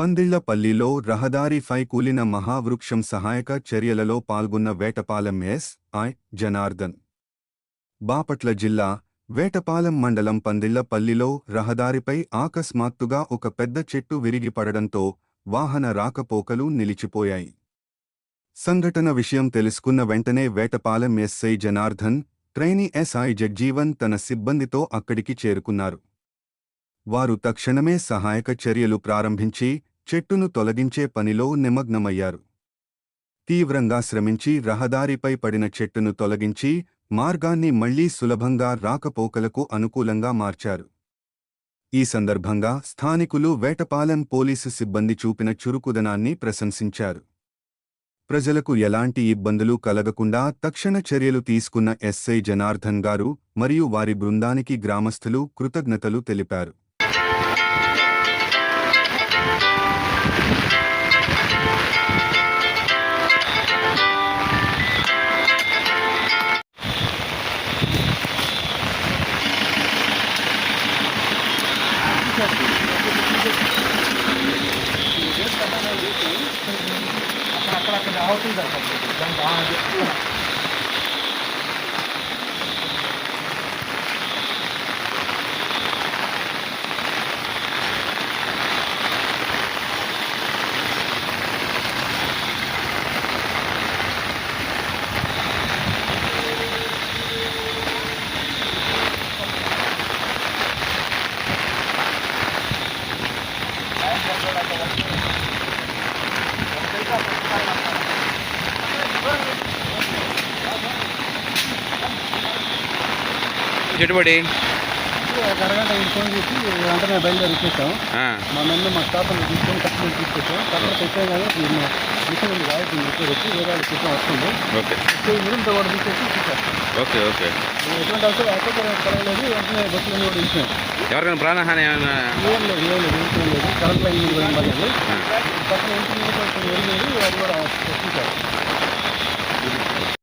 పందిళ్ళపల్లిలో రహదారిపై కూలిన మహావృక్షం సహాయక చర్యలలో పాల్గొన్న వేటపాలెం ఎస్. ఐ. జనార్దన్. బాపట్ల జిల్లా వేటపాలెం మండలం పందిళ్ళపల్లిలో రహదారిపై ఆకస్మాత్తుగా ఒక పెద్ద చెట్టు విరిగిపడడంతో వాహన రాకపోకలు నిలిచిపోయాయి. సంఘటన విషయం తెలుసుకున్న వెంటనే Vetapalem SI Janardhan trainee SI Jagjivan తన సిబ్బందితో అక్కడికి చేరుకున్నారు. వారు తక్షణమే సహాయక చర్యలు ప్రారంభించి చెట్టును తొలగించే పనిలో నిమగ్నమయ్యారు. తీవ్రంగా శ్రమించి రహదారిపై పడిన చెట్టును తొలగించి మార్గాన్ని మళ్ళీ సులభంగా రాకపోకలకు అనుకూలంగా మార్చారు. ఈ సందర్భంగా స్థానికులు వేటపాలెం పోలీసు సిబ్బంది చూపిన చురుకుదనాన్ని ప్రశంసించారు. ప్రజలకు ఎలాంటి ఇబ్బందులు కలగకుండా తక్షణ చర్యలు తీసుకున్న ఎస్ఐ జనార్దన్ గారు మరియు వారి బృందానికి గ్రామస్థులు కృతజ్ఞతలు తెలిపారు. అక్కడక్కడ అవుతుంది చెట్టుబడి ఒక అరగంట ఫోన్ చేసి వెంటనే బయలుదేరి వచ్చేసాం. మా మెన్ను మా స్టాఫ్ తీసుకొని కస్టమర్ తీసుకొచ్చాం తెచ్చాం కానీ మిషన్ ఉంది కాబట్టి వచ్చి వేరే వాళ్ళకి వస్తుంది. ఓకే. మిషన్ కూడా తీసేసి ఓకే ఓకే. ఎటువంటి అవసరం అసలు పడలేదు వెంటనే బస్సులు కూడా ఇచ్చాం ఎవరికైనా ప్రాణహాని ఏమైనా ఏం లేదు ఏం లేదు ఏం లేదు. కరెంట్ లైన్ మీద పోయిన పర్లేదు. పక్కన ఇంటి అది కూడా